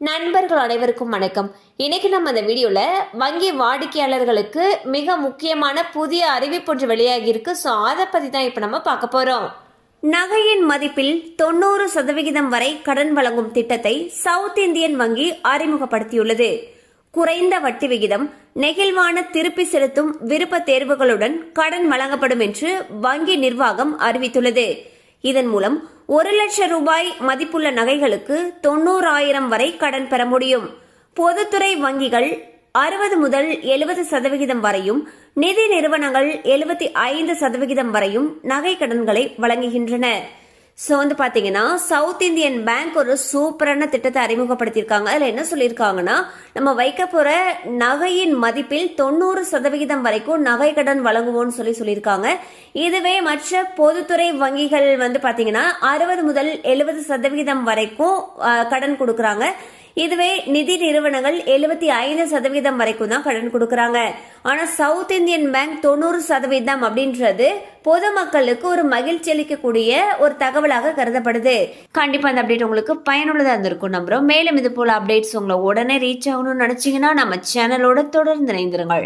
நண்பர்கள் அனைவருக்கும் வணக்கம். இன்னைக்கு நம்ம இந்த வீடியோவில் வங்கி வாடிக்கையாளர்களுக்கு மிக முக்கியமான புதிய அறிவிப்பு ஒன்று ஸோ அதை பற்றி தான் இப்போ நம்ம பார்க்க போகிறோம் நகையின் மதிப்பில் தொண்ணூறு சதவிகிதம் வரை கடன் வழங்கும் திட்டத்தை சவுத் இந்தியன் வங்கி அறிமுகப்படுத்தியுள்ளது. குறைந்த வட்டி விகிதம் நெகிழ்வான திருப்பி செலுத்தும் விருப்ப தேர்வுகளுடன் கடன் வழங்கப்படும் என்று வங்கி நிர்வாகம் அறிவித்துள்ளது. இதன் மூலம் ஒரு லட்சம் ரூபாய் மதிப்புள்ள நகைகளுக்கு தொண்ணூறாயிரம் வரை கடன் பெற முடியும். பொதுத்துறை வங்கிகள் அறுபது முதல் எழுபது சதவிகிதம் வரையும் நிதி நிறுவனங்கள் எழுபத்தி ஐந்து சதவிகிதம் வரையும் நகை கடன்களை வழங்குகின்றன. ஸோ வந்து பார்த்தீங்கன்னா சவுத் இந்தியன் பேங்க் ஒரு சூப்பரான திட்டத்தை அறிமுகப்படுத்தியிருக்காங்க. அதில் என்ன சொல்லியிருக்காங்கன்னா நம்ம வைக்க போகிற நகையின் மதிப்பில் தொண்ணூறு சதவிகிதம் வரைக்கும் நகை கடன் வழங்குவோம்னு சொல்லி சொல்லியிருக்காங்க. இதுவே மற்ற பொதுத்துறை வங்கிகள் வந்து பார்த்தீங்கன்னா அறுபது முதல் எழுபது சதவிகிதம் வரைக்கும் கடன் கொடுக்குறாங்க. இதுவே நிதி நிறுவனங்கள் எழுபத்தி ஐந்து சதவீதம் வரைக்கும் தான் கடன் கொடுக்கறாங்க. ஆனா சவுத் இந்தியன் பேங்க் தொண்ணூறு சதவீதம் அப்படின்றது பொதுமக்களுக்கு ஒரு மகிழ்ச்சி அளிக்கக்கூடிய ஒரு தகவலாக கருதப்படுது. கண்டிப்பா அந்த அப்டேட் உங்களுக்கு பயனுள்ளதா இருந்திருக்கும் நம்புறோம். மேலும் இது போல அப்டேட்ஸ் உங்களை உடனே ரீச் ஆகணும்னு நினைச்சீங்கன்னா நம்ம சேனலோட தொடர்ந்து இணைந்திருங்கள்.